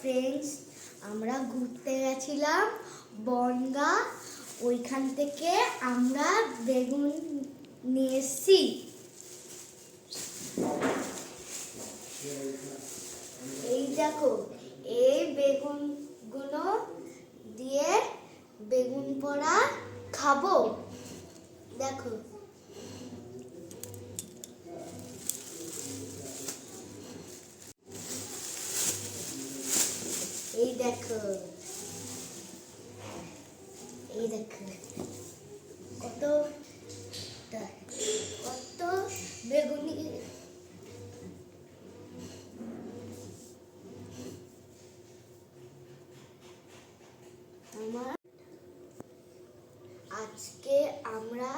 Friends আমরা ঘুরতে গেছিলাম বনগা। ওইখান থেকে আমরা বেগুন নিয়ে এসছি। এই দেখো, এই বেগুনগুলো দিয়ে বেগুন পোড়া খাব। দেখো এই দেখো। এই দেখো। কত কত বেগুনি। আমার আজকে আমরা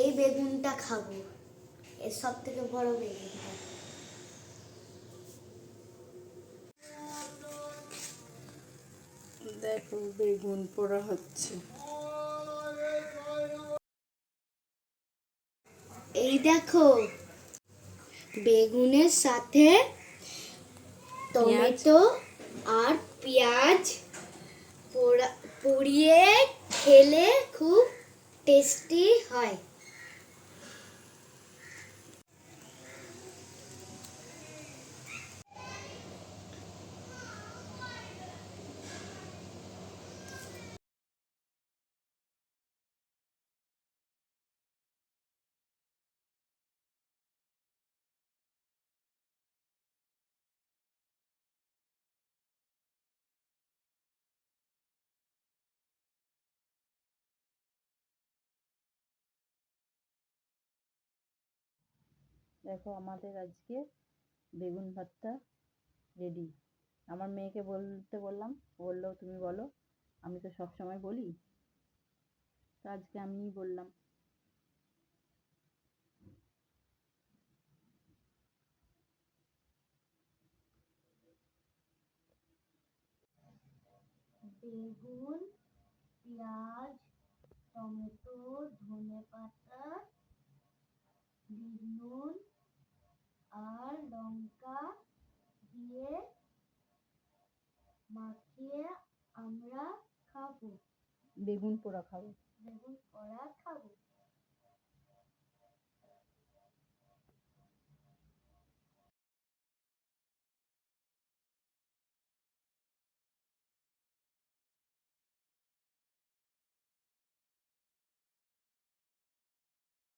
এই বেগুনটা খাব। এর সব থেকে বড় বেগুনটা। দেখো বেগুন পোড়া হচ্ছে। এই দেখো বেগুনের সাথে টমেটো আর পেঁয়াজ পোড়া পুড়িয়ে খেলে খুব টেস্টি হয়। দেখো আমাদের আজকে বেগুন ভর্তা রেডি আমার মেয়েকে বলতে বললাম, বলল, তুমি বলো, আমি তো সব সময় বলি। তো আজকে আমিই বললাম। বেগুন, পেঁয়াজ, টমেটো ধনে পাতা নুন আর লঙ্কা দিয়ে মাখিয়ে আমরা খাব। বেগুন পোড়া খাব। বেগুন কড়া